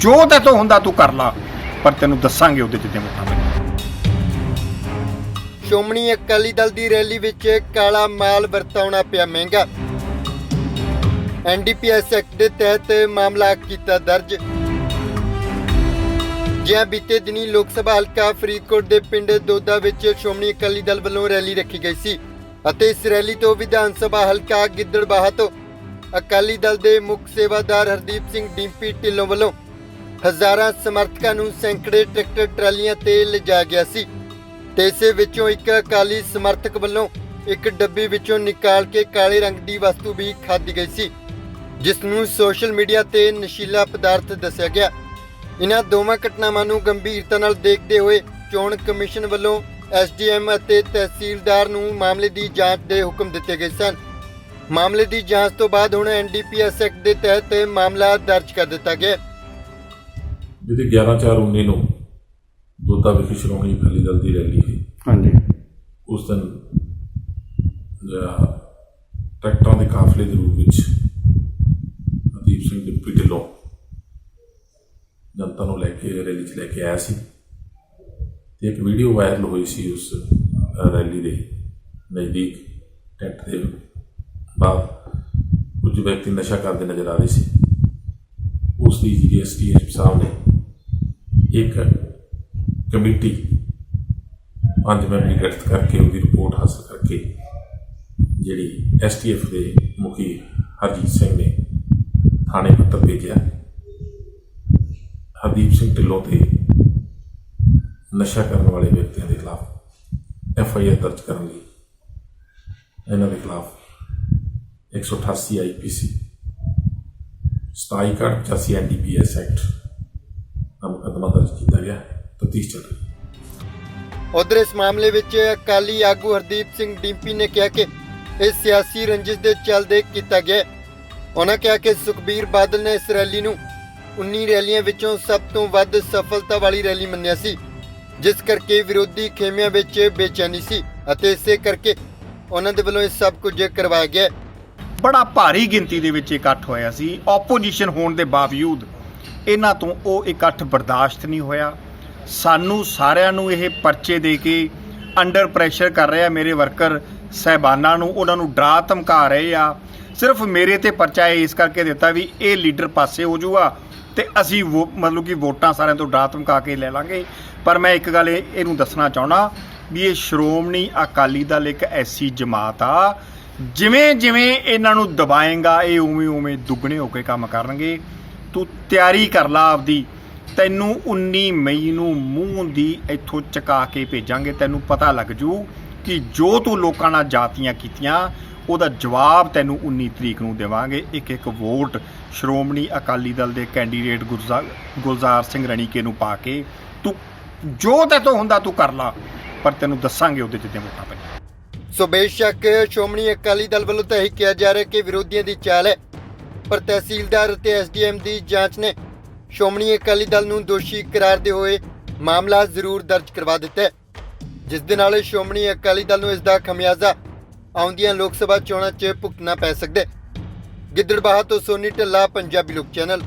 ਜੋ ਤੇ ਤੋਂ ਹੁੰਦਾ ਤੂੰ ਕਰ ਲਾ, ਪਰ ਤੈਨੂੰ ਦੱਸਾਂਗੇ ਉਹਦੇ ਜਿੱਤੇ ਵੋਟਾਂ ਪੈਣੀਆਂ ਅਕਾਲੀ ਦਲ ਦੀ ਰੈਲੀ ਵਿੱਚ ਕਾਲਾ ਮਾਲ ਵਰਤਾਉਣਾ ਪਿਆ ਮਹਿੰਗਾ। ਐਨਡੀਪੀਐਸ ਐਕਟ ਦੇ ਤਹਿਤ ਮਾਮਲਾ ਕੀਤਾ ਦਰਜ। ਜਿਹਾਂ ਬੀਤੇ ਦਿਨੀ ਲੋਕ ਸਭਾ ਹਲਕਾ ਫਰੀਦਕੋਟ ਦੇ ਪਿੰਡ ਦੋਦਾ ਵਿੱਚ ਸ਼੍ਰੋਮਣੀ ਅਕਾਲੀ ਦਲ ਵੱਲੋਂ ਰੈਲੀ ਰੱਖੀ ਗਈ ਸੀ ਅਤੇ ਇਸ ਰੈਲੀ ਤੋਂ ਵਿਧਾਨ ਸਭਾ ਹਲਕਾ ਗਿੱਦੜਬਾਹਾ ਤੋਂ ਅਕਾਲੀ ਦਲ ਦੇ ਮੁੱਖ ਸੇਵਾਦਾਰ ਹਰਦੀਪ ਸਿੰਘ ਡਿੰਪੀ ਢਿੱਲੋਂ ਵੱਲੋਂ ਹਜ਼ਾਰਾਂ ਸਮਰਥਕਾਂ ਨੂੰ ਸੈਂਕੜੇ ਟਰੈਕਟਰ ਟਰਾਲੀਆਂ ਤੇ ਲਿਜਾਇਆ ਗਿਆ ਸੀ। ਤੇ ਇਸੇ ਵਿੱਚੋਂ ਇੱਕ ਅਕਾਲੀ ਸਮਰਥਕ ਵੱਲੋਂ ਇੱਕ ਡੱਬੀ ਵਿੱਚੋਂ ਨਿਕਾਲ ਕੇ ਕਾਲੇ ਰੰਗ ਦੀ ਵਸਤੂ ਵੀ ਖਾਧੀ ਗਈ ਸੀ, ਜਿਸ ਨੂੰ ਸੋਸ਼ਲ ਮੀਡੀਆ ਤੇ ਨਸ਼ੀਲਾ ਪਦਾਰਥ ਦੱਸਿਆ ਗਿਆ। ਇਹਨਾਂ ਦੋਵਾਂ ਘਟਨਾਵਾਂ ਨੂੰ ਗੰਭੀਰਤਾ ਨਾਲ ਦੇਖਦੇ ਹੋਏ ਚੋਣ ਕਮਿਸ਼ਨ ਵੱਲੋਂ ਐਸਡੀਐਮ ਅਤੇ ਤਹਿਸੀਲਦਾਰ ਨੂੰ ਮਾਮਲੇ ਦੀ ਜਾਂਚ ਦੇ ਹੁਕਮ ਦਿੱਤੇ ਗਏ ਸਨ। ਮਾਮਲੇ ਦੀ ਜਾਂਚ ਤੋਂ ਬਾਅਦ ਹੁਣ ਐਨਡੀਪੀਐਸ ਐਕਟ ਦੇ ਤਹਿਤ ਮਾਮਲਾ ਦਰਜ ਕਰ ਦਿੱਤਾ ਗਿਆ ਜਿਹਦੀ 11/4/19 ਨੂੰ ਦੋਦਾ ਵਿਖੇ ਸ਼੍ਰੋਮਣੀ ਅਕਾਲੀ ਦਲ ਦੀ ਰੈਲੀ ਸੀ। ਹਾਂਜੀ। ਉਸ ਦਿਨ ਟਰੈਕਟਰਾਂ ਦੇ ਕਾਫਲੇ ਦੇ ਰੂਪ ਵਿੱਚ ਅਦੀਪ ਸਿੰਘ ਡਿਪਟੀ ਢਿੱਲੋਂ ਜਨਤਾ ਨੂੰ ਲੈ ਕੇ ਰੈਲੀ 'ਚ ਲੈ ਕੇ ਆਇਆ ਸੀ ਤੇ ਇੱਕ ਵੀਡੀਓ ਵਾਇਰਲ ਹੋਈ ਸੀ ਉਸ ਰੈਲੀ ਦੇ ਨਜ਼ਦੀਕ ਟੈਂਟ ਦੇ ਬਾਹਰ। ਕੁਝ ਵਿਅਕਤੀ ਨਸ਼ਾ ਕਰਦੇ ਨਜ਼ਰ ਆ ਰਹੇ ਸੀ। ਉਸ ਦੀ ਜਿਹੜੀ ਐਸਟੀਐਮ ਸਾਹਿਬ ਨੇ ਇੱਕ ਕਮੇਟੀ ਪੰਜ ਮੈਂਬਰੀ ਗਠਿਤ ਕਰਕੇ ਉਹਦੀ ਰਿਪੋਰਟ ਹਾਸਲ ਕਰਕੇ ਜਿਹੜੀ ਐਸਟੀਐਫ ਦੇ ਮੁਖੀ ਹਰਜੀਤ ਸਿੰਘ ਨੇ ਥਾਣੇ ਪੱਤਰ ਭੇਜਿਆ। ਹਰਦੀਪ ਸਿੰਘ ਢਿੱਲੋਂ ਤੇ ਨਸ਼ਾ ਕਰਨ ਵਾਲੇ ਵਿਅਕਤੀਆਂ ਦੇ ਖਿਲਾਫ ਐਫ ਆਈ ਆਰ ਦਰਜ ਕਰਨ ਲਈ ਇਹਨਾਂ ਦੇ ਖਿਲਾਫ 188 ਆਈਪੀਸੀ 2785 ਐਨਡੀਪੀਐਸ ਐਕਟ ਮੁਕੱਦਮਾ ਦਰਜ ਕੀਤਾ ਗਿਆ ਤਫਤੀਸ਼ ਚੱਲ ਰਹੀ ਹੈ ਉਧਰ ਇਸ ਮਾਮਲੇ ਵਿੱਚ ਅਕਾਲੀ ਆਗੂ ਹਰਦੀਪ ਸਿੰਘ ਡਿੰਪੀ ਨੇ ਕਿਹਾ ਕਿ ਇਹ ਸਿਆਸੀ ਰੰਜਿਸ਼ ਦੇ ਚੱਲਦੇ ਕੀਤਾ ਗਿਆ। ਉਹਨਾਂ ਕਿਹਾ ਕਿ ਸੁਖਬੀਰ ਬਾਦਲ ਨੇ ਇਸ ਰੈਲੀ ਨੂੰ 19 ਰੈਲੀਆਂ ਵਿੱਚੋਂ ਸਭ ਤੋਂ ਵੱਧ ਸਫਲਤਾ ਵਾਲੀ ਰੈਲੀ ਮੰਨਿਆ ਸੀ ਜਿਸ ਕਰਕੇ ਵਿਰੋਧੀ ਖੇਮਿਆਂ ਵਿੱਚ ਬੇਚੈਨੀ ਸੀ ਅਤੇ ਇਸੇ ਕਰਕੇ ਉਹਨਾਂ ਦੇ ਵੱਲੋਂ ਇਹ ਸਭ ਕੁਝ ਕਰਵਾਇਆ ਗਿਆ। ਬੜਾ ਭਾਰੀ ਗਿਣਤੀ ਦੇ ਵਿੱਚ ਇਕੱਠ ਹੋਇਆ ਸੀ ਆਪੋਜੀਸ਼ਨ ਹੋਣ ਦੇ ਬਾਵਜੂਦ ਇਹਨਾਂ ਤੋਂ ਉਹ ਇਕੱਠ ਬਰਦਾਸ਼ਤ ਨਹੀਂ ਹੋਇਆ। ਸਾਨੂੰ ਸਾਰਿਆਂ ਨੂੰ ਇਹ ਪਰਚੇ ਦੇ ਕੇ ਅੰਡਰ ਪ੍ਰੈਸ਼ਰ ਕਰ ਰਿਹਾ ਮੇਰੇ ਵਰਕਰ ਸਹਿਬਾਨਾਂ ਨੂੰ, ਉਹਨਾਂ ਨੂੰ ਡਰਾ ਧਮਕਾ ਰਹੇ ਆ। ਸਿਰਫ ਮੇਰੇ ਤੇ ਪਰਚਾ ਇਸ ਕਰਕੇ ਦਿੱਤਾ ਵੀ ਇਹ ਲੀਡਰ ਪਾਸੇ ਹੋ ਜਾਊਗਾ ਤੇ ਅਸੀਂ ਵੋ- ਮਤਲਬ ਕਿ ਵੋਟਾਂ ਸਾਰਿਆਂ ਤੋਂ ਡਰਾ ਧਮਕਾ ਕੇ ਲੈ ਲਾਂਗੇ। ਪਰ ਮੈਂ ਇੱਕ ਗੱਲ ਇਹ, ਇਹਨੂੰ ਦੱਸਣਾ ਚਾਹਣਾ ਵੀ ਇਹ ਸ਼੍ਰੋਮਣੀ ਅਕਾਲੀ ਦਲ ਇੱਕ ਐਸੀ ਜਮਾਤ ਆ ਜਿਵੇਂ ਜਿਵੇਂ ਇਹਨਾਂ ਨੂੰ ਦਬਾਏਗਾ, ਇਹ ਉਵੇਂ ਉਵੇਂ ਦੁੱਗਣੇ ਹੋ ਕੇ ਕੰਮ ਕਰਨਗੇ। ਤੂੰ ਤਿਆਰੀ ਕਰ ਲਾ ਆਪਦੀ। ਤੈਨੂੰ 19 ਮਈ ਨੂੰ ਮੂੰਹ ਦੀ ਇੱਥੋਂ ਚਕਾ ਕੇ ਭੇਜਾਂਗੇ, ਤੈਨੂੰ ਪਤਾ ਲੱਗ ਜੂ ਕਿ ਜੋ ਤੂੰ ਲੋਕਾਂ ਨਾਲ ਜਾਤੀਆਂ ਕੀਤੀਆਂ, ਉਹਦਾ ਜਵਾਬ ਤੈਨੂੰ 19 ਤਰੀਕ ਨੂੰ ਦੇਵਾਂਗੇ। ਇੱਕ ਇੱਕ ਵੋਟ ਸ਼੍ਰੋਮਣੀ ਅਕਾਲੀ ਦਲ ਦੇ ਕੈਂਡੀਡੇਟ ਗੁਰਜ਼ਾ- ਗੁਲਜ਼ਾਰ ਸਿੰਘ ਰਣੀਕੇ ਨੂੰ ਪਾ ਕੇ ਤੂੰ ਜੋ ਤੇ ਤੋਂ ਹੁੰਦਾ ਤੂੰ ਕਰ ਲਾ, ਪਰ ਤੈਨੂੰ ਦੱਸਾਂਗੇ ਉਹਦੇ ਜਿੱਤੇ ਵੋਟਾਂ ਪੈਣੀਆਂ ਸੋ ਬੇਸ਼ੱਕ ਸ਼੍ਰੋਮਣੀ ਅਕਾਲੀ ਦਲ ਵੱਲੋਂ ਤਾਂ ਇਹ ਕਿਹਾ ਜਾ ਰਿਹਾ ਕਿ ਵਿਰੋਧੀਆਂ ਦੀ ਚਾਲ ਹੈ। ਪਰ ਤਹਿਸੀਲਦਾਰ ਅਤੇ ਐਸਡੀਐਮ ਦੀ ਜਾਂਚ ਨੇ ਸ਼੍ਰੋਮਣੀ ਅਕਾਲੀ ਦਲ ਨੂੰ ਦੋਸ਼ੀ ਕਰਾਰਦੇ ਹੋਏ ਮਾਮਲਾ ਜ਼ਰੂਰ ਦਰਜ ਕਰਵਾ ਦਿੱਤਾ ਹੈ, ਜਿਸ ਦੇ ਨਾਲ ਸ਼੍ਰੋਮਣੀ ਅਕਾਲੀ ਦਲ ਨੂੰ ਇਸ ਦਾ ਖਮਿਆਜ਼ਾ ਆਉਂਦੀਆਂ ਲੋਕ ਸਭਾ ਚੋਣਾਂ 'ਚ ਭੁਗਤਣਾ ਪੈ ਸਕਦਾ ਹੈ। ਗਿੱਦੜਬਾਹਾ ਤੋਂ ਸੋਨੀ ਢੱਲਾ, ਪੰਜਾਬੀ ਲੋਕ ਚੈਨਲ।